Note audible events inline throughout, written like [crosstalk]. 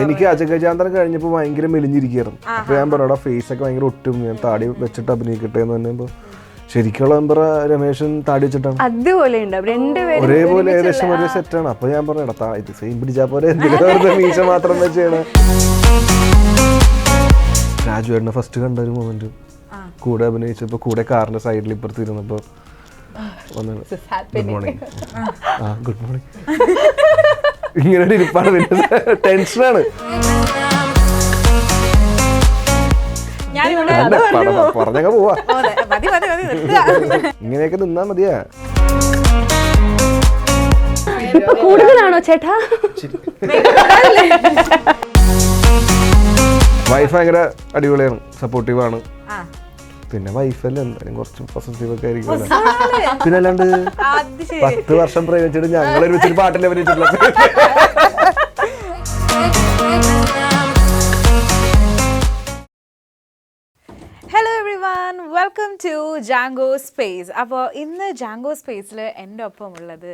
എനിക്ക് അജഗജാന്തരം കഴിഞ്ഞപ്പോ ഭയങ്കര മെലിഞ്ഞിരിക്കുകയായിരുന്നു. അപ്പൊ ഞാൻ പറഞ്ഞു ഫേസ് ഒക്കെ ഭയങ്കര ഒട്ടും ഞാൻ താടി വെച്ചിട്ട് അഭിനയിക്കട്ടെ എന്ന് പറയുമ്പോ ശരിക്കുള്ള നമ്പർ രമേശൻ താടി വെച്ചിട്ടാണ്. അതുപോലെ ഒരേപോലെ ഏകദേശം ഒരേ സെറ്റാണ് അപ്പൊ ഞാൻ പറഞ്ഞു എടാ ഇത് സെയിം പിടിച്ചാ പോലെ എന്തിനാ മീശ മാത്രം വെച്ചാണ് രാജുവേട്ടനെ ഫസ്റ്റ് കണ്ട ഒരു മൊമെന്റ് കൂടെ അഭിനയിച്ചപ്പോ കൂടെ കാറിന്റെ സൈഡിൽ ഇപ്പുറത്ത് ഇരുന്നപ്പോ വന്ന് ഗുഡ് മോർണിംഗ് ആ. ഗുഡ് മോർണിംഗ് [laughs] ഇങ്ങനെ ഒരു ഇരിപ്പാണ്. പിന്നെ ടെൻഷനാണ് ഞാനിവിടെ അല്ല, പോവാ. ഓ, മതി മതി മതി നിർത്തുക. ഇങ്ങനെയൊക്കെ നിന്നാ മതിയാ. കൂടുതലാണോ ചേട്ടാ? വൈഫ് ഭയങ്കര അടിപൊളിയാണ്. സപ്പോർട്ടീവ് ആണ്. ആ. പിന്നെ വൈഫല്ലേ എന്തായാലും കുറച്ച് പോസിറ്റീവ് ഒക്കെ ആയിരിക്കും പിന്നെ അല്ലാണ്ട് പത്ത് വർഷം പ്രേമിച്ചിട്ട് ഞങ്ങൾ ഒരുമിച്ചൊരു പാട്ടിൽ അഭിനയിച്ചിട്ടുള്ള [laughs] വെൽക്കം ടു ജാങ്കോ സ്പേസ് അപ്പോൾ ഇന്ന് ജാങ്കോ സ്പേസിൽ എന്റെ ഒപ്പം ഉള്ളത്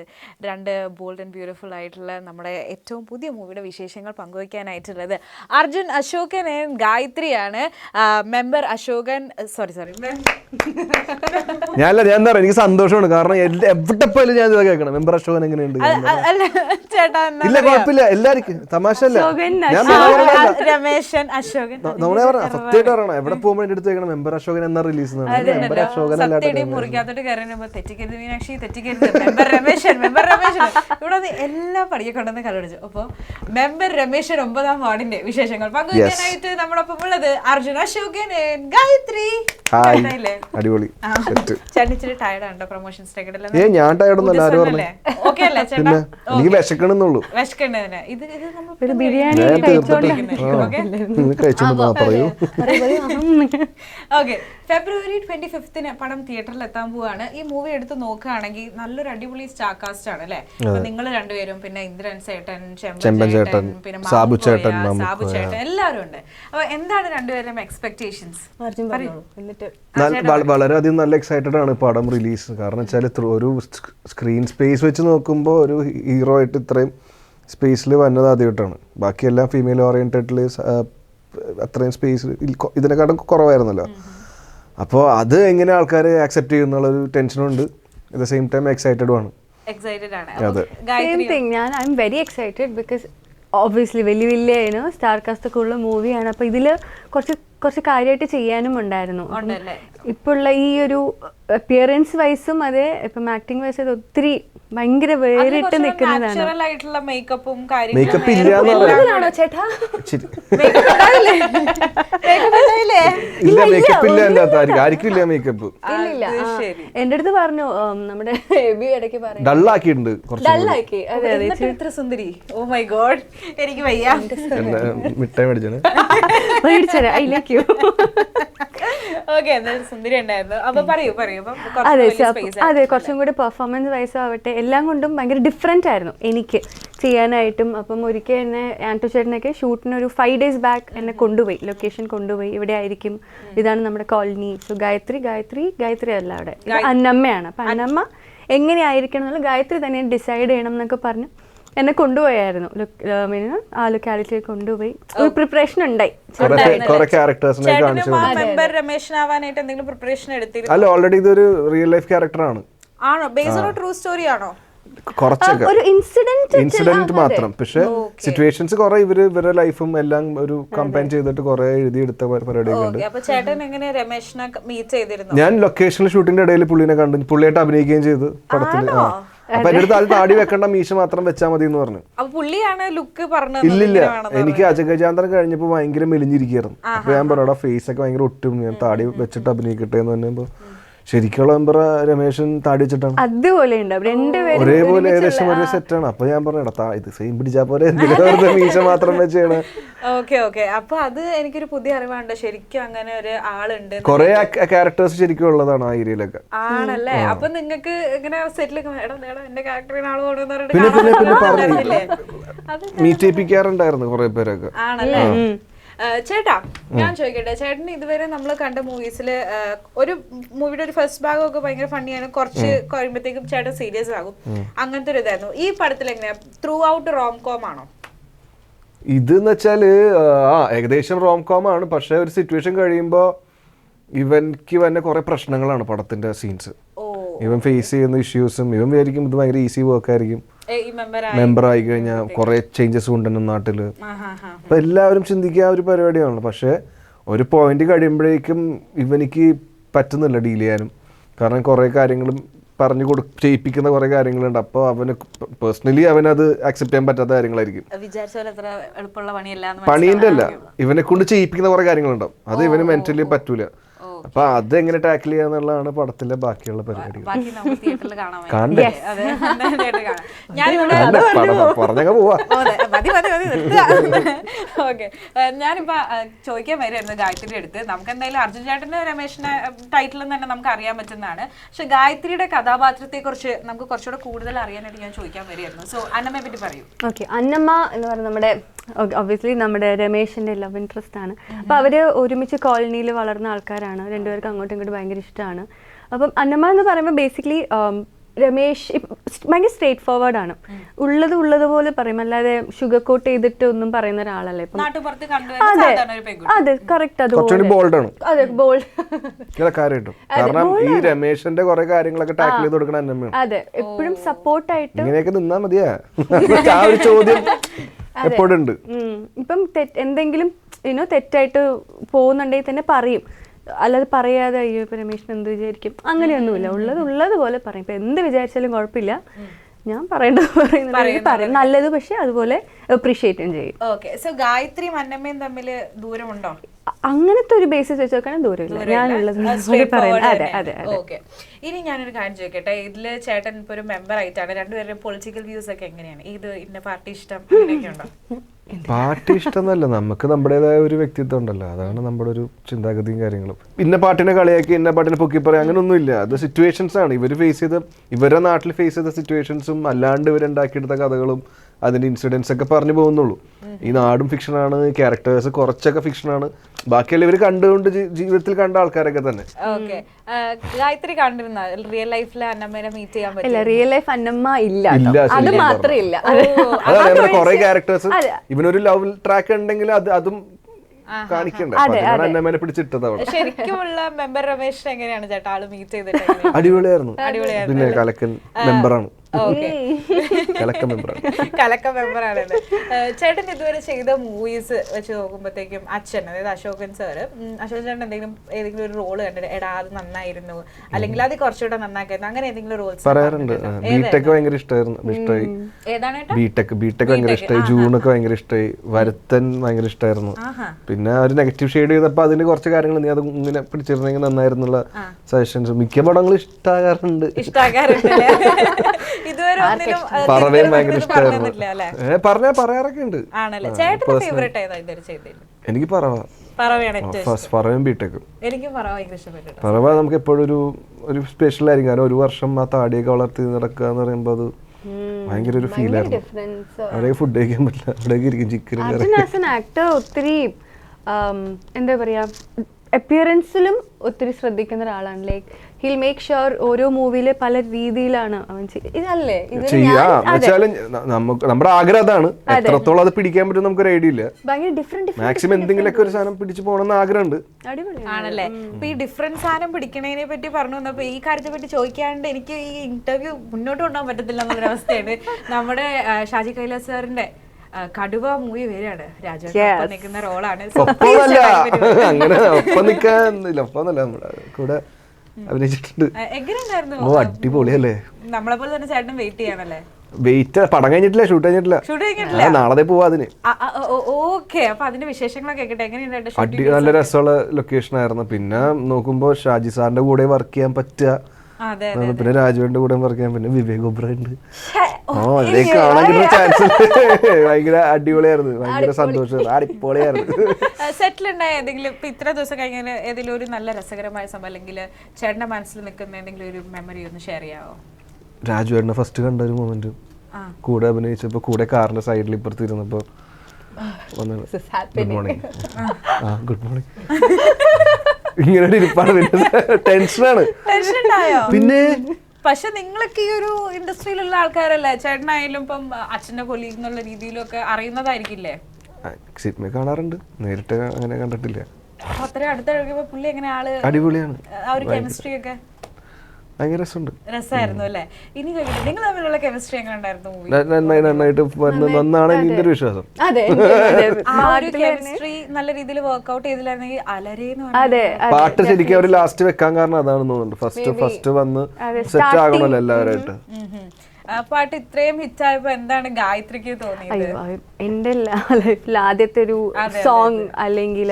രണ്ട് ബോൾഡ് ആൻഡ് ബ്യൂട്ടിഫുൾ ആയിട്ടുള്ള നമ്മുടെ ഏറ്റവും പുതിയ മൂവിയുടെ വിശേഷങ്ങൾ പങ്കുവയ്ക്കാനായിട്ടുള്ളത് അർജുൻ അശോകൻ and ഗായത്രിയാണ്. മെമ്പർ അശോകൻ സോറി സോറി [laughs] ഞാനല്ല ഞാൻ എന്താ എനിക്ക് സന്തോഷമാണ്. കാരണം എവിടെ പോയാലും ഞാൻ ഇതൊക്കെ കേൾക്കണം. മെമ്പർ അശോകൻ എങ്ങനെയുണ്ട്? അല്ല ചേട്ടാ ഇല്ല കുഴപ്പമില്ല. എല്ലാവർക്കും തമാശ അല്ല രമേശൻ അശോകൻ നമ്മളെ പറഞ്ഞ സത്യമായിട്ട് പറയണം. എവിടെ പോകുമ്പോൾ എന്റെ അടുത്ത് കേൾക്കണം. മെമ്പർ അശോകൻ എന്ന റിലീസ് മുറിക്കകത്തോട്ട് കയറുമ്പോ തെറ്റിക്കരുത് Meenakshi തെറ്റിക്കരുത്. Member Ramesan member Ramesan. ഇവിടെ എല്ലാ പടിയെ കൊണ്ടുവന്ന് കലടിച്ചു അപ്പൊ മെമ്പർ രമേശൻ ഒമ്പതാം വാർഡിന്റെ വിശേഷങ്ങൾ പങ്കുവയ്ക്കാനായിട്ട് നമ്മളൊപ്പം ഉള്ളത് അർജുന അശോകൻ and ഗായത്രി അടിപൊളി. ചേട്ടൻ ഇച്ചിരി ടയർഡ് ആണ് പ്രൊമോഷൻ ഏ ഞാൻ ടയർഡൊന്നും എല്ലാരും പിന്നെ എനിക്ക് വിശക്കണമെന്നുള്ളൂ. ഓക്കെ? നിങ്ങൾ കഴിച്ചോണ്ട് ആ, പറയൂ [laughs] ഓക്കെ. ഫെബ്രുവരി ട്വന്റി ഫിഫ്തിന് പടം തിയേറ്ററിൽ എത്താൻ പോവാണ്. ഈ മൂവി എടുത്ത് നോക്കുകയാണെങ്കിൽ നല്ലൊരു അടിപൊളി സ്റ്റാർ കാസ്റ്റ് ആണ് അല്ലെ? നിങ്ങൾ രണ്ടുപേരും പിന്നെ ഇന്ദ്രൻ ചേട്ടൻ ചെമ്പൻ ചേട്ടൻ, പിന്നെ സാബു ചേട്ടൻ, സാബു. ചേട്ടൻ എല്ലാവരും ഉണ്ട്. അപ്പൊ എന്താണ് രണ്ടുപേരും എക്സ്പെക്ടേഷൻസ് എന്നിട്ട് നല്ല- വള- വളരെയധികം നല്ല എക്സൈറ്റഡ് ആണ് പടം റിലീസ് കാരണം വെച്ചാൽ ഒരു സ്ക്രീൻ സ്പേസ് വെച്ച് നോക്കുമ്പോൾ ഒരു ഹീറോ ആയിട്ട് ഇത്രയും സ്പേസിൽ വന്നത് ആദ്യമായിട്ടാണ്. ബാക്കിയെല്ലാം ഫീമെയിൽ ഓറിയന്റഡിൽ അത്രയും സ്പേസ് ഇതിനെക്കാട്ടും കുറവായിരുന്നല്ലോ. അപ്പോൾ അത് എങ്ങനെ ആൾക്കാർ ആക്സെപ്റ്റ് ചെയ്യുന്നുള്ളൊരു ടെൻഷനുണ്ട് അറ്റ് ദ സെയിം ടൈം എക്സൈറ്റഡും ആണ്. എക്സൈറ്റഡ് ആണ്. സെയിം തിങ് ഞാൻ I'm very excited because obviously വലിയ വലിയ സ്റ്റാർ കാസ്റ്റ് ഒക്കെ ഉള്ള മൂവിയാണ് അപ്പോൾ ഇതിൽ കുറച്ച് കുറച്ച് കാര്യമായിട്ട് ചെയ്യാനും ഉണ്ടായിരുന്നു. ഉള്ള ഈ ഒരു അപ്പിയറൻസ് വൈസും അതെ ഇപ്പം ആക്ടിങ് വൈസ് അത് ഒത്തിരി ഭയങ്കര വേറിട്ട് നിൽക്കുന്നതാണ്. എന്റെ മേക്കപ്പും മേക്കപ്പ് അടുത്ത് പറഞ്ഞു നമ്മുടെ ഇടയ്ക്ക് ഡള്ളാക്കിയിട്ടുണ്ട് അതെ അതെ എന്നിട്ട് ഇത്ര സുന്ദരി. Oh my God. എനിക്ക് വയ്യ. മിഠായി മേടിച്ചാണ് മേടിച്ചരാ ഐ ലൈക്ക് യു ഓക്കെ സുന്ദരി ഉണ്ടായിരുന്നു. അപ്പൊ പറയൂ പറയൂ. അപ്പം കുറച്ച് അതെ അതെ കുറച്ചും കൂടി പെർഫോമൻസ് വൈസ് ആവട്ടെ എല്ലാം കൊണ്ടും ഭയങ്കര ഡിഫറെന്റ് ആയിരുന്നു എനിക്ക് ചെയ്യാനായിട്ടും. അപ്പം ഒരിക്കൽ എന്നെ ആന്റോ ചേട്ടനൊക്കെ ഷൂട്ടിന് ഒരു ഫൈവ് ഡേയ്സ് ബാക്ക് എന്നെ കൊണ്ടുപോയി ലൊക്കേഷൻ കൊണ്ടുപോയി. ഇവിടെ ആയിരിക്കും. ഇതാണ് നമ്മുടെ കോളനി സോ ഗായത്രി ഗായത്രി ഗായത്രി അല്ല അവിടെ. അന്നമ്മയാണ്. അപ്പം അന്നമ്മ എങ്ങനെയായിരിക്കണം എന്നുള്ള ഗായത്രി തന്നെ ഡിസൈഡ് ചെയ്യണം എന്നൊക്കെ പറഞ്ഞ്. എന്നെ കൊണ്ടുപോയായിരുന്നു. മീന് ആ ലൊക്കാലിറ്റിയിൽ കൊണ്ടുപോയി. ഒരു പ്രിപ്പറേഷൻ ഉണ്ടായി. രമേശനാവാനായിട്ട് എന്തെങ്കിലും പ്രിപ്പറേഷൻ എടുത്തിരുന്നു? അല്ല ഓൾറെഡി ഇതൊരു റിയൽ ലൈഫ് ക്യാരക്ടറാണ് ആണോ. ബേസ്ഡ് ഓൺ ട്രൂ സ്റ്റോറി ആണോ? കുറച്ചൊക്കെ ഒരു ഇൻസിഡന്റ് ഇൻസിഡന്റ് മാത്രം. പക്ഷെ സിറ്റുവേഷൻസ് കുറെ ഇവർ ഇവരുടെ ലൈഫും എല്ലാം ഒരു കമ്പൈൻ ചെയ്തിട്ട് കുറെ എഴുതിയെടുത്ത പരിപാടിയൊക്കെ ഉണ്ട്. ഓക്കെ. അപ്പൊ എങ്ങനെ രമേശിനെ മീറ്റ് ചെയ്തിരുന്നു? ഞാൻ ലൊക്കേഷനിൽ ഷൂട്ടിന്റെ ഇടയിൽ പുള്ളിനെ കണ്ടു. പുള്ളിയായിട്ട് അഭിനയിക്കുകയും ചെയ്തു പടത്തിൽ ആ. അപ്പൊ എന്റെ അടുത്ത് അത് താടി വെക്കേണ്ട മീശ മാത്രം വെച്ചാൽ മതി എന്ന് പറഞ്ഞു. അപ്പൊ പുള്ളിയാണ് ലുക്ക് പറഞ്ഞത് ഇല്ലില്ല എനിക്ക് അജഗജാന്തരം കഴിഞ്ഞപ്പോ ഭയങ്കര മെലിഞ്ഞിരിക്കുകയായിരുന്നു അപ്പൊ ഞാൻ പറഞ്ഞു ഫേസ് ഒക്കെ ഭയങ്കര ഒട്ടും ഞാൻ താടി വെച്ചിട്ട് അഭിനയിക്കട്ടെ എന്ന് പറഞ്ഞപ്പോ ശരിക്കുള്ള രമേശൻ താടി വെച്ചിട്ടാണ് അതുപോലെ ഒരേപോലെ ഏകദേശം ഒരേ സെറ്റാണ് അപ്പൊ ഞാൻ പറഞ്ഞു ഇത് സെയിം പിടിച്ചാ പോലെ മീശ മാത്രം വെച്ചാണ്? Okay okay. അപ്പൊ അത് എനിക്കൊരു പുതിയ അറിവാണ്ട് ശരിക്കും അങ്ങനെ ഒരു ആളുണ്ട് കൊറേ ക്യാരക്ടേഴ്സ് ശരിക്കും ഉള്ളതാണ് ആ ഏരിയയിലൊക്കെ. ആണല്ലേ? അപ്പൊ നിങ്ങക്ക് ഇങ്ങനെ സെറ്റിൽ എടാ നേടാ എന്റെ ക്യാരക്ടറിന് ആൾ കൊണ്ടുവന്ന് പിന്നെ പിന്നെ പിന്നെ പറഞ്ഞു. പറഞ്ഞില്ലേ അത് മീറ്റ് ചെയ്യിപ്പിക്കാറുണ്ടായിരുന്നു കുറെ പേരൊക്കെ. ആണല്ലേ? ചേട്ടാ ഞാൻ ചോദിക്കട്ടെ ചേട്ടന് ഇതുവരെ നമ്മൾ കണ്ട മൂവീസിൽ ഒരു മൂവിയുടെ ഒരു ഫസ്റ്റ് ഭാഗം ഒക്കെ ഭയങ്കര ഫണ്ണിയാണ് കുറച്ച് കഴിയുമ്പോഴത്തേക്കും ചേട്ടൻ സീരിയസ് ആകും. അങ്ങനത്തെ ഒരു ഇതായിരുന്നു. ഈ പടത്തിൽ എങ്ങനെയാ? ത്രൂ ഔട്ട് റോം കോം ആണോ? ഇത് എന്ന് വെച്ചാൽ ആ ഏകദേശം റോം കോം ആണ്. പക്ഷെ ഒരു സിറ്റുവേഷൻ കഴിയുമ്പോൾ ഇവൻക്ക് തന്നെ കുറെ പ്രശ്നങ്ങളാണ് പടത്തിന്റെ സീൻസ് ഇവൻ ഫേസ് ചെയ്യുന്ന ഇഷ്യൂസും ഇവൻ വിചാരിക്കും ഇത് ഭയങ്കര ഈസി വർക്ക് ആയിരിക്കും. മെമ്പർ ആയി. കഴിഞ്ഞാൽ കുറെ ചേഞ്ചസ് കൊണ്ടുവരണം നാട്ടിൽ. അപ്പൊ എല്ലാവരും ചിന്തിക്കുക ഒരു പരിപാടിയാണല്ലോ. പക്ഷെ ഒരു പോയിന്റ് കഴിയുമ്പോഴേക്കും ഇവനിക്ക് പറ്റുന്നില്ല ഡീൽ ചെയ്യാനും. കാരണം കുറെ കാര്യങ്ങളും പറഞ്ഞു കൊടു ചെയ്യിപ്പിക്കുന്ന കുറെ കാര്യങ്ങളുണ്ട്. അപ്പോൾ അവന് പേഴ്സണലി അവനത് അക്സെപ്റ്റ് ചെയ്യാൻ പറ്റാത്ത കാര്യങ്ങളായിരിക്കും. പണീന്റെ അല്ല ഇവനെ കൊണ്ട് ചെയ്യിപ്പിക്കുന്ന കുറെ കാര്യങ്ങളുണ്ടാവും. അത് ഇവന് മെന്റലി പറ്റൂല. അപ്പൊ അത് എങ്ങനെ ടാക്കിൾ ചെയ്യാന്നുള്ളതാണ് പടത്തിലെ ബാക്കിയുള്ള പരിപാടികൾ. പറഞ്ഞങ്ങ് പോവാ. മതി മതി മതി ഓക്കെ ഞാനിപ്പോ ചോദിക്കാൻ വരുമായിരുന്നു ഗായത്രിയുടെ അടുത്ത്. നമുക്ക് എന്തായാലും അർജുൻ ചേട്ടന്റെ രമേശിന്റെ ടൈറ്റിൽ തന്നെ നമുക്ക് അറിയാൻ പറ്റുന്നതാണ്. പക്ഷെ ഗായത്രിയുടെ കഥാപാത്രത്തെ കുറിച്ച് നമുക്ക് കുറച്ചുകൂടെ കൂടുതൽ അറിയാനായിട്ട് ഞാൻ ചോദിക്കാൻ വരുമായിരുന്നു സോ അന്നമ്മയെ പറ്റി പറയൂ. ഓക്കെ അന്നമ്മ എന്ന് പറയുന്നത് നമ്മുടെ ഒബ്വിയസ്ലി നമ്മുടെ രമേശിന്റെ ലവ് ഇൻട്രസ്റ്റ് ആണ്. അപ്പൊ അവർ ഒരുമിച്ച് കോളനിയിൽ വളർന്ന ആൾക്കാരാണ്. രണ്ടുപേർക്കും അങ്ങോട്ടും ഇങ്ങോട്ടും ഭയങ്കര ഇഷ്ടമാണ്. അപ്പം അന്നമ്മ എന്ന് പറയുമ്പോൾ ബേസിക്കലി രമേശ് ഇപ്പ- ഭയങ്കര സ്ട്രേറ്റ് ഫോർവേഡ് ആണ്. ഉള്ളത് ഉള്ളത് പോലെ പറയും. അല്ലാതെ ഷുഗർ കോട്ട് ചെയ്തിട്ട് ഒന്നും പറയുന്ന ഒരാളല്ലേ. ഇപ്പം അതെ. സാധാരണ ഒരു പെൺകുട്ടി. അതെ കറക്റ്റ് അതുപോലെ ആണ്. അതെ ബോൾഡ് കാരണം ഈ രമേശന്റെ കുറെ കാര്യങ്ങളൊക്കെ ടാക്കിൾ ചെയ്ത് കൊടുക്കണ അന്നമ്മയാണ്. അതെ എപ്പോഴും സപ്പോർട്ടായിട്ട് ഇങ്ങനെയൊക്കെ നിന്നാ മതിയാ. [laughs] ആ ഒരു ചോദ്യം. എപ്പോഴും ഉണ്ട്. ഇപ്പം എന്തെങ്കിലും ഇനോ തെറ്റായിട്ട് പോകുന്നുണ്ടെങ്കിൽ തന്നെ പറയും. അല്ലാതെ പറയാതെ അയ്യോ ഇപ്പൊ രമേശിന് എന്ത് വിചാരിക്കും? അങ്ങനെയൊന്നുമില്ല. ഉള്ളത് ഉള്ളത് പോലെ പറയും. ഇപ്പൊ എന്ത് വിചാരിച്ചാലും കുഴപ്പമില്ല. ഞാൻ പറയേണ്ടത് [laughs] പറയുന്നത് പറയും. നല്ലത് പക്ഷെ അതുപോലെ അപ്രീഷിയേറ്റും ചെയ്യും. ഓക്കെ സോ ഗായത്രി മന്നമ്മയും തമ്മിൽ ദൂരമുണ്ടോ? അങ്ങനത്തെ ഒരു ബേസിസ് വെച്ച് നോക്കുകയാണെങ്കിൽ ദൂരമില്ല ഞാനുള്ളത് അതെ അതെ ഓക്കെ ഇനി ഞാനൊരു കാര്യം ചോദിക്കട്ടെ. ഇതിൽ ചേട്ടൻ ഇപ്പൊ ഒരു മെമ്പർ ആയിട്ടാണ്. രണ്ടുപേരുടെ പൊളിറ്റിക്കൽ വ്യൂസ് ഒക്കെ എങ്ങനെയാണ്? ഇത് ഇന്ന പാർട്ടി ഇഷ്ടം? അങ്ങനെയൊക്കെ ഉണ്ടോ? [laughs] പാർട്ടി ഇഷ്ടമെന്നല്ല നമുക്ക് നമ്മുടേതായ ഒരു വ്യക്തിത്വം ഉണ്ടല്ലോ. അതാണ് നമ്മുടെ ഒരു ചിന്താഗതിയും കാര്യങ്ങളും. ഇന്ന പാട്ടിനെ കളിയാക്കി ഇന്ന പാട്ടിനെ പൊക്കി പറയാം അങ്ങനൊന്നും ഇല്ല. അത് സിറ്റുവേഷൻസ് ആണ്. ഇവർ ഫേസ് ചെയ്ത ഇവരുടെ നാട്ടിൽ ഫേസ് ചെയ്ത സിറ്റുവേഷൻസും അല്ലാണ്ട് ഇവരുണ്ടാക്കിയെടുത്ത കഥകളും അതിന്റെ ഇൻസിഡൻസ് ഒക്കെ പറഞ്ഞു പോകുന്നുള്ളൂ. ഈ നാടും ഫിക്ഷനാണ് ക്യാരക്ടേഴ്സ് കുറച്ചൊക്കെ ഫിക്ഷനാണ് ബാക്കിയെല്ലാം ഇവർ കണ്ടുകൊണ്ട് ജീവിതത്തിൽ കണ്ട ആൾക്കാരൊക്കെ തന്നെ. ഓക്കെ. ഗായത്രി കണ്ടിരുന്ന? റിയൽ ലൈഫിൽ അന്നമ്മേനെ മീറ്റ് ചെയ്യാൻ പറ്റില്ല റിയൽ ലൈഫ് അന്നമ്മ ഇല്ല അത് മാത്രമേ ഇല്ല അതാണ് കുറെ ക്യാരക്ടേഴ്സ്. ഇവനൊരു ലവ് ട്രാക്ക് ഉണ്ടെങ്കിൽ അത് അതും ശരിക്കുമുള്ള മെമ്പർ രമേശ് എങ്ങനെയാണ് ചേട്ടാ? ആൾ മീറ്റ് ചെയ്തിട്ട് അടിപൊളിയായിരുന്നു. പിന്നെ കലക്കൻ മെമ്പറാണ് ഓക്കെ കലക്കൻ മെമ്പറാണ് കലക്ക മെമ്പറാണ് ചേട്ടൻ ഇതുവരെ ചെയ്ത മൂവീസ് വെച്ച് നോക്കുമ്പോഴത്തേക്കും അച്ഛൻ അതായത് അശോകൻ സാറ് അശോകൻ ചേട്ടൻ എന്തെങ്കിലും ഏതെങ്കിലും ഒരു റോൾ കണ്ടിട്ട് എടാ അത് നന്നായിരുന്നു. അല്ലെങ്കിൽ അത് കുറച്ചുകൂടെ നന്നാക്കായിരുന്നു. അങ്ങനെ ഏതെങ്കിലും റോൾസ് പറയാറുണ്ട്. ബിടെക് ഭയങ്കര ഇഷ്ടമായിരുന്നു ഇഷ്ടമായി ഏതാണ് ഏട്ടാ? ബിടെക് ബിടെക് ഭയങ്കര ഇഷ്ടമായി ജൂണൊക്കെ ഭയങ്കര ഇഷ്ടമായി വരുത്തൻ ഭയങ്കര ഇഷ്ടമായിരുന്നു പിന്നെ ഒരു നെഗറ്റീവ് ഷെയ്ഡ് ചെയ്തപ്പോൾ അതിന് കുറച്ച് കാര്യങ്ങൾ നീ അത് ഇങ്ങനെ പിടിച്ചിരുന്നെങ്കിൽ നന്നായിരുന്നുള്ള സജഷൻസ് മിക്ക പടങ്ങളും ഇഷ്ടമാകാറുണ്ട് ഇഷ്ടാക്കാറുണ്ടല്ലേ ഇതുവരെ പറവയും ഭയങ്കര അല്ലേ? ഇഷ്ടമായിരുന്നു പറഞ്ഞാ പറയാറൊക്കെ ഉണ്ട്. എനിക്ക് പറവ. പറവയും ബിടെക്കും എനിക്കും പറവ നമുക്ക് എപ്പോഴും ഒരു ഒരു സ്പെഷ്യൽ ആയിരിക്കും. കാരണം ഒരു വർഷം ആ താടിയൊക്കെ വളർത്തി നടക്കുക എന്ന് പറയുമ്പോൾ അത് ഭയങ്കര ഒരു ഫീൽ ആയിരുന്നു അവിടെ ഫുഡ് കഴിക്കാൻ പറ്റില്ല. അവിടെ ഇരിക്കും ചിക്കൻ ആക്ടർ ഒത്തിരി എന്താ പറയാ അപ്പിയറൻസിലും ഒത്തിരി ശ്രദ്ധിക്കുന്ന ഒരാളാണ്. ലൈക്ക് ഹിൽ മേക്ക് ഷുവർ ഓരോ മൂവിയിലെ പല രീതിയിലാണ് അവൻ ഇതല്ലേ? നമുക്ക് നമ്മുടെ ആഗ്രഹം അതാണ്. എത്രത്തോളം അത് പിടിക്കാൻ പറ്റും നമുക്കൊരു ഐഡിയ ഇല്ല. മാക്സിമം എന്തെങ്കിലുമൊക്കെ ഒരു സാധനം പിടിച്ചു പോകണമെന്ന് ആഗ്രഹമുണ്ട്. ആണല്ലേ? അപ്പൊ ഈ ഡിഫറെന്റ് സാധനം പിടിക്കണതിനെ പറ്റി പറഞ്ഞു വന്നപ്പോ ഈ കാര്യത്തെ പറ്റി ചോദിക്കാണ്ട് എനിക്ക് ഈ ഇന്റർവ്യൂ മുന്നോട്ട് കൊണ്ടുപോകാൻ പറ്റത്തില്ല അവസ്ഥയാണ് നമ്മുടെ ഷാജി കൈലാസ് സാറിന്റെ കടുവ മൂവി വരെയാണ് നിൽക്കുന്ന റോളാണ്. അങ്ങനെ ഒപ്പം നിൽക്കാന്നില്ല നമ്മുടെ കൂടെ അഭിനയിച്ചിട്ടുണ്ട്. എങ്ങനെയുണ്ടായിരുന്നു? അടിപൊളിയല്ലേ? നമ്മളെ പോലെ തന്നെ ചേട്ടൻ വെയിറ്റ് ചെയ്യാനല്ലേ വെയിറ്റ് പടം കഴിഞ്ഞിട്ടില്ല ഷൂട്ട് കഴിഞ്ഞിട്ടില്ല. നാളെ പോവാ അതിന്. ഓക്കെ. അപ്പൊ അതിന്റെ വിശേഷങ്ങളൊക്കെ കേക്കട്ടെ? എങ്ങനെയുണ്ട്? നല്ല രസമുള്ള ലൊക്കേഷൻ ആയിരുന്നു. പിന്നെ നോക്കുമ്പോ ഷാജി സാറിന്റെ കൂടെ വർക്ക് ചെയ്യാൻ പറ്റുക. പിന്നെ രാജുവിന്റെ കൂടെ വർക്ക് ചെയ്യാൻ പിന്നെ വിവേക് ഒബ്ര ഉണ്ട്. ഓ കാണാൻ ചാൻസ് ഭയങ്കര അടിപൊളിയായിരുന്നു ഭയങ്കര സന്തോഷം. അടിപൊളിയായിരുന്നു. സെറ്റിൽ ഉണ്ടായ ഏതെങ്കിലും ഇപ്പൊ ഇത്ര ദിവസം കഴിഞ്ഞാൽ ഏതെങ്കിലും ഒരു നല്ല രസകരമായ സംഭവം അല്ലെങ്കിൽ ചേട്ടന്റെ മനസ്സിൽ നിൽക്കുന്ന ഏതെങ്കിലും ഒരു മെമ്മറി ഒന്ന് ഷെയർ ചെയ്യാവോ? രാജു രാജുവേട്ടനെ ഫസ്റ്റ് കണ്ട ഒരു മൊമെന്റ്. കൂടെ അഭിനയിച്ചപ്പോ കൂടെ കാറിന്റെ സൈഡിൽ ഇപ്പുറത്ത് ഇരുന്നപ്പോ ഗുഡ് മോർണിംഗ് ആ. ഗുഡ് മോർണിംഗ് [laughs] ഇങ്ങനെ ഒരു ഇരിപ്പാണ്. പിന്നെ ടെൻഷനാണ്. ടെൻഷൻ ഉണ്ടായോ പിന്നെ പക്ഷെ നിങ്ങളൊക്കെ ഈ ഒരു ഇൻഡസ്ട്രിയിലുള്ള ആൾക്കാരല്ലേ? ചേട്ടനായാലും ഇപ്പം അച്ഛന്റെ കൊലീഗ് എന്നുള്ള രീതിയിലൊക്കെ അറിയുന്നതായിരിക്കില്ലേ? സിനിമ കാണാറുണ്ട്. നേരിട്ട് അങ്ങനെ കണ്ടിട്ടില്ല. അത്രയും അടുത്തിറങ്ങിയപ്പോ പുള്ളി എങ്ങനെ ആൾ അടിപൊളിയാണ്. ആ ഒരു കെമിസ്ട്രി ഒക്കെ? ഭയങ്കര രസമുണ്ട്. രസമായിരുന്നു അല്ലേ? ഇനി നിങ്ങൾ തമ്മിലുള്ള കെമിസ്ട്രി നന്നായിട്ട് വന്ന് വന്നാണ് എന്റെ ഒരു വിശ്വാസം. കെമിസ്ട്രി [laughs] നല്ല രീതിയിൽ വർക്ക്ഔട്ട് ചെയ്തില്ലായിരുന്നെങ്കിൽ അതെ. പാട്ട് ശരിക്കും അവർ ലാസ്റ്റ് വെക്കാൻ കാരണം അതാണെന്ന് തോന്നുന്നുണ്ട്. ഫസ്റ്റ് ഫസ്റ്റ് വന്ന് സെറ്റ് ആകണമല്ലോ എല്ലാവരായിട്ട് പാട്ട് ഇത്രയും ഹിറ്റായപ്പോ എന്താണ് ഗായത്രിക്ക് തോന്നിയത്? എന്റെ ലൈഫിൽ ആദ്യത്തെ ഒരു സോങ് അല്ലെങ്കിൽ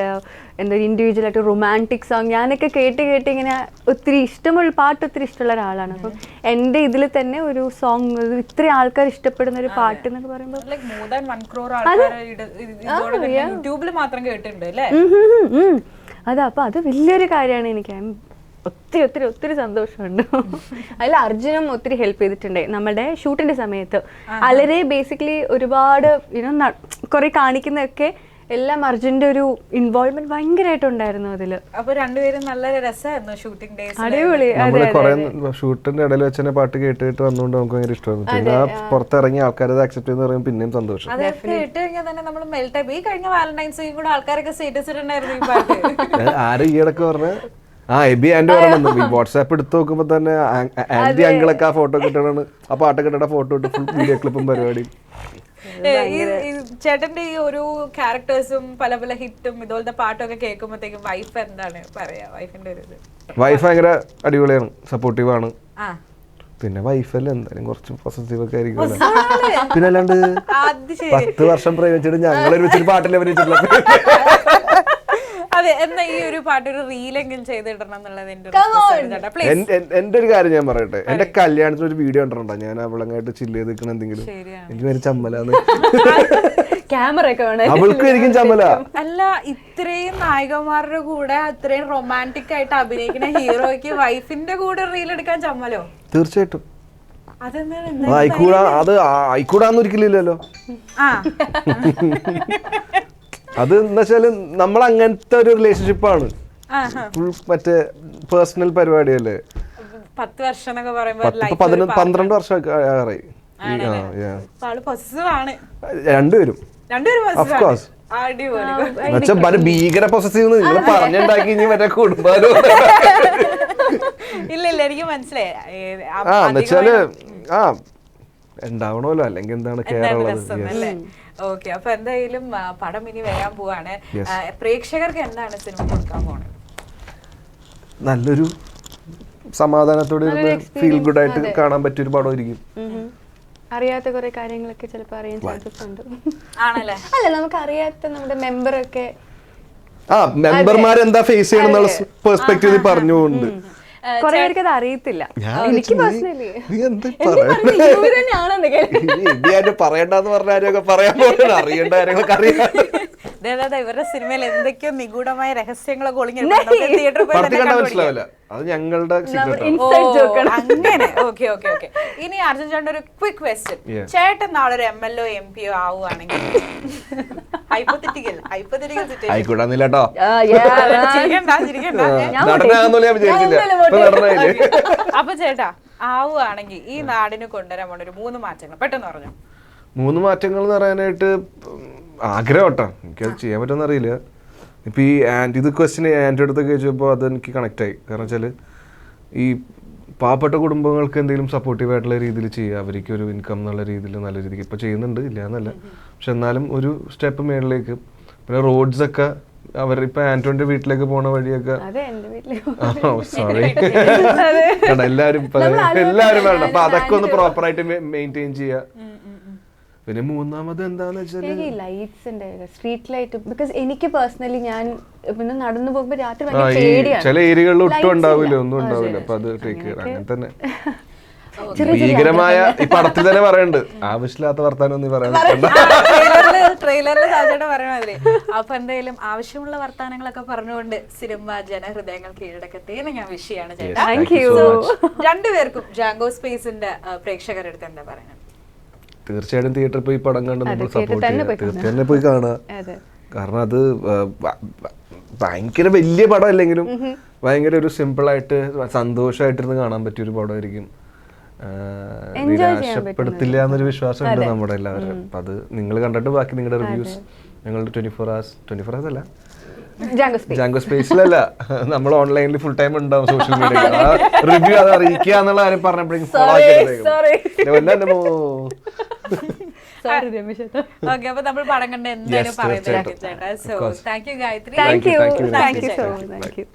എന്താ ഇൻഡിവിജ്വൽ ആയിട്ട് റൊമാന്റിക് സോങ് ഞാനൊക്കെ കേട്ട് കേട്ട് ഇങ്ങനെ ഒത്തിരി ഇഷ്ടമുള്ള പാട്ട് ഒത്തിരി ഇഷ്ടമുള്ള ഒരാളാണ്. അപ്പം എന്റെ ഇതിൽ തന്നെ ഒരു സോങ് ഇത്രയും ആൾക്കാർ ഇഷ്ടപ്പെടുന്ന ഒരു പാട്ട് എന്നൊക്കെ പറയുമ്പോൾ. അതാ അപ്പൊ അത് വലിയൊരു കാര്യമാണ് എനിക്ക്. ഒത്തിരി ഒത്തിരി ഒത്തിരി സന്തോഷമുണ്ട്. അതിൽ അർജുനും ഒത്തിരി ഹെൽപ്പ് ചെയ്തിട്ടുണ്ട്. നമ്മുടെ ഷൂട്ടിന്റെ സമയത്ത്. അലരെ ബേസിക്കലി ഒരുപാട് യുനോ കുറെ കാണിക്കുന്നതൊക്കെ എല്ലാം അർജുന്റെ ഒരു ഇൻവോൾവ്മെന്റ് ഭയങ്കരമായിട്ടുണ്ടായിരുന്നു അതിൽ. അപ്പൊ രണ്ടുപേരും നല്ല രസമായിരുന്നു ഷൂട്ടിംഗ് ഡേ അടിപൊളി. ഷൂട്ടിന്റെ ഇടയിൽ വെച്ച് തന്നെ പാട്ട് കേട്ടിട്ട് കേട്ട് വന്നുകൊണ്ട് നമുക്ക് ഭയങ്കര ഇഷ്ടമായിരുന്നു. പിന്നെ പുറത്തിറങ്ങി ആൾക്കാർ അത് അക്സെപ്റ്റ് ചെയ്യുന്ന പറയുമ്പോൾ പിന്നെയും സന്തോഷം. ഇട്ട് കഴിഞ്ഞാൽ തന്നെ നമ്മൾ മെൽറ്റ് ഈ കഴിഞ്ഞ വാലന്റൈൻസ് കൂടെ ആൾക്കാരൊക്കെ സ്റ്റേറ്റസ് ഇട്ടുണ്ടായിരുന്നു ഈ പാട്ട്. ആരും ഈ ഇടയ്ക്ക് പറഞ്ഞ ആ എബി ആന്റി ഈ വാട്സാപ്പ് എടുത്ത് നോക്കുമ്പോ തന്നെ ആന്റി അങ്കിളൊക്കെ ആ ഫോട്ടോ കിട്ടണാണ് ആ പാട്ടൊക്കെ ഇട്ട ഫോട്ടോ ഇട്ട് ഫുൾ വീഡിയോ ക്ലിപ്പും പരിപാടിയും. ചേട്ടന്റെ ഈ ഒരു ക്യാരക്ടേഴ്സും പല പല ഹിറ്റും ഇതുപോലത്തെ പാട്ടൊക്കെ കേൾക്കുമ്പോഴത്തേക്കും വൈഫ് എന്താണ് പറയാ? വൈഫിന്റെ ഒരു ഇത്. വൈഫ് ഭയങ്കര അടിപൊളിയാണ് സപ്പോർട്ടീവ് ആണ്. പിന്നെ വൈഫല്ലേ എന്തായാലും കുറച്ച് പോസിറ്റീവ് ഒക്കെ ആയിരിക്കും പിന്നെ അല്ലാണ്ട് പത്ത് വർഷം പ്രേമിച്ചിട്ട് ഞങ്ങൾ ഒരുമിച്ചൊരു പാട്ടിൽ അഭിനയിച്ചിട്ടില്ല [laughs] അതെ എന്നാ ഈ ഒരു പാട്ട് ഒരു റീലെങ്കിലും ചെയ്തിടണം എന്നുള്ളത് എന്റെ ഒരു എന്റെ കാര്യം ഞാൻ പറയട്ടെ. എന്റെ കല്യാണത്തിന് ഒരു വീഡിയോ ഉണ്ടോ ഞാൻ അവളങ്ങായിട്ട് ചില്ല് ചെയ്ത് നിൽക്കണ എന്തെങ്കിലും. ശരിയാണ്. എനിക്ക് വരെ ചമ്മലാന്ന് ക്യാമറ ഒക്കെ വേണം. അവൾക്കും എനിക്കും ചമ്മല. അല്ല ഇത്രയും നായകന്മാരുടെ കൂടെ അത്രയും റൊമാന്റിക് ആയിട്ട് അഭിനയിക്കുന്ന ഹീറോയ്ക്ക് വൈഫിന്റെ കൂടെ റീൽ എടുക്കാൻ ചമ്മലോ? തീർച്ചയായിട്ടും. അതെന്താണ്? അത് ആയിക്കൂടാ അത് ആ- ആയിക്കൂടാന്ന് ഒരിക്കലില്ലല്ലോ ആ. [laughs] അത് എന്നുവെച്ചാൽ നമ്മൾ അങ്ങനത്തെ ഒരു റിലേഷൻഷിപ്പ് ആണ്. ഫുൾ മറ്റേ പേഴ്സണൽ പരിപാടിയല്ലേ? പത്ത് വർഷം പന്ത്രണ്ട് വർഷം രണ്ടുപേരും. ഭയങ്കര ഭീകര പൊസസീവ് നിങ്ങൾ പറഞ്ഞുണ്ടാക്കി ഇനി മറ്റേ കുടുംബാലോ ഇല്ല ഇല്ല എനിക്ക് മനസ്സിലായി. ആ എന്നുവെച്ചാൽ ആ ഉണ്ടാവണമല്ലോ. അല്ലെങ്കിൽ എന്താണ് കേരള കേരളം അല്ലേ? ഓക്കെ അപ്പൊ എന്തായാലും പടം ഇനി വരാൻ പോവാണ്. പ്രേക്ഷകർക്ക് എന്താണ് സിനിമ കൊടുക്കാൻ പോണത്? നല്ലൊരു സമാധാനത്തോടെ ഇരുന്ന് ഫീൽ ഗുഡ് ആയിട്ട് കാണാൻ പറ്റിയ ഒരു പടമായിരിക്കും. അറിയാത്ത കുറെ കാര്യങ്ങളൊക്കെ ചിലപ്പോൾ അറിയാൻ ചാൻസസ് ഉണ്ട്. ആണല്ലേ? [laughs] അല്ല നമുക്ക് അറിയാത്ത നമ്മുടെ മെമ്പർ ഒക്കെ ആ മെമ്പർമാർ എന്താ ഫേസ് ചെയ്യണം എന്നുള്ള പെർസ്പെക്റ്റീവ് പറഞ്ഞുകൊണ്ട്. കുറെ പേർക്ക് അത് അറിയത്തില്ല എനിക്ക് പേഴ്സണലി പറയണ്ടെന്ന് പറഞ്ഞ പറയാൻ അറിയേണ്ട കാര്യങ്ങളൊക്കെ അറിയാം. ഇവരുടെ സിനിമയിൽ എന്തൊക്കെയോ നിഗൂഢമായ രഹസ്യങ്ങളൊക്കെ ഒളിഞ്ഞിട്ടുണ്ട്. തിയേറ്ററിൽ പോയി തന്നെ കണ്ടാൽ മനസ്സിലാവില്ല. അത് ഞങ്ങളുടെ. അങ്ങനെ. Okay okay okay. ഇനി അർജുൻ ചേട്ടൻ ഒരു ക്വിക്ക് ക്വസ്റ്റ്യൻ. ചേട്ടൻ നാളെ ഒരു എം എൽ ഒ എം പി ഒ ആവുകയാണെങ്കിൽ [laughs] [laughs] [laughs] അപ്പൊ ചേട്ടാ ആവുകയാണെങ്കിൽ ഈ നാടിന് കൊണ്ടുവരാൻ പോണ ഒരു മൂന്ന് മാറ്റങ്ങൾ. പെട്ടെന്ന് പറഞ്ഞു. മൂന്ന് മാറ്റങ്ങൾ എന്ന് പറയാനായിട്ട് ആഗ്രഹം കേട്ടോ എനിക്കത് ചെയ്യാൻ പറ്റുമെന്ന് അറിയില്ല. ഇപ്പൊ ഈ ആന്റി ഇത് ക്വസ്റ്റിന് ആന്റി അടുത്തൊക്കെ ചോദിച്ചപ്പോൾ അത് എനിക്ക് കണക്ട് ആയി. കാരണം വെച്ചാൽ ഈ പാവപ്പെട്ട കുടുംബങ്ങൾക്ക് എന്തെങ്കിലും സപ്പോർട്ടീവ് ആയിട്ടുള്ള രീതിയിൽ ചെയ്യുക. അവർക്ക് ഒരു ഇൻകം എന്നുള്ള രീതിയിൽ നല്ല രീതിക്ക് ഇപ്പോൾ ചെയ്യുന്നുണ്ട്. ഇല്ല എന്നല്ല. പക്ഷെ എന്നാലും ഒരു സ്റ്റെപ്പ് മേളിലേക്ക്. പിന്നെ റോഡ്സൊക്കെ അവർ ഇപ്പൊ ആന്റോണിന്റെ വീട്ടിലേക്ക് പോണ വഴിയൊക്കെ സോറി എല്ലാരും എല്ലാരും വേണം അപ്പൊ അതൊക്കെ ഒന്ന് പ്രോപ്പർ ആയിട്ട് മെയിന്റെയിൻ ചെയ്യുക. പിന്നെ മൂന്നാമത് എന്താന്ന് വെച്ചാൽ ലൈറ്റ്സിന്റെ സ്ട്രീറ്റ് ലൈറ്റ് ബിക്കോസ് എനിക്ക് പേഴ്സണലി ഞാൻ പിന്നെ നടന്നു പോകുമ്പോ രാത്രി ചില ഏരിയകളിൽ ഒട്ടും ഉണ്ടാവില്ല ഒന്നും ഉണ്ടാവില്ല. അപ്പൊ അത് ടേക്ക് അങ്ങനെ തന്നെ. [laughs] ഭീകരമായ ഈ പടത്തിൽ തന്നെ പറയുന്നുണ്ട് ആവശ്യമില്ലാത്ത വർത്താനം ഒന്നും പറയാൻ. ട്രെയിലറിൽ സാജയുടെ പറയണ മാതിരി. അപ്പൊ എന്തായാലും ആവശ്യമുള്ള വർത്താനങ്ങളൊക്കെ പറഞ്ഞുകൊണ്ട് സിനിമ ജനഹൃദയങ്ങൾ കീഴടക്കട്ടെ എന്ന് ഞാൻ വിഷയാണ് ചേട്ടാ. താങ്ക് യു so രണ്ടുപേർക്കും ജാങ്കോ സ്പേസിന്റെ പ്രേക്ഷകരുടെ അടുത്ത് എന്താ പറയുന്നത് തീർച്ചയായിട്ടും തിയേറ്ററിൽ പോയി പടം കണ്ട് നമ്മൾ സപ്പോർട്ട് ചെയ്യാം. ചെയ്യുക തീർച്ചയായും തന്നെ പോയി കാണുക. കാരണം അത് ഭയങ്കര വലിയ പടം അല്ലെങ്കിലും ഭയങ്കര ഒരു സിമ്പിൾ ആയിട്ട് സന്തോഷമായിട്ടിരുന്ന് കാണാൻ പറ്റിയ ഒരു പടമായിരിക്കും. നിരാശപ്പെടുത്തില്ല എന്നൊരു വിശ്വാസം ഉണ്ട് നമ്മുടെ എല്ലാവരും അപ്പൊ അത് നിങ്ങൾ കണ്ടിട്ട് ബാക്കി നിങ്ങളുടെ റിവ്യൂസ് ഞങ്ങളുടെ twenty four hours twenty four hours അല്ല ജാങ്കോ സ്പേസ് ജാങ്കോ സ്പേസിലല്ല നമ്മൾ ഓൺലൈനിൽ ഫുൾ ടൈം ഉണ്ടാവും സോഷ്യൽ മീഡിയ റിവ്യൂ അത് അറിയിക്കുക എന്നുള്ള കാര്യം പറഞ്ഞപ്പോഴേക്കും ഓക്കെ അപ്പൊ നമ്മൾ പടം കണ്ട് എന്തായാലും പറയുന്നത് so. Thank you Gayathri. Thank you thank you so. Much thank you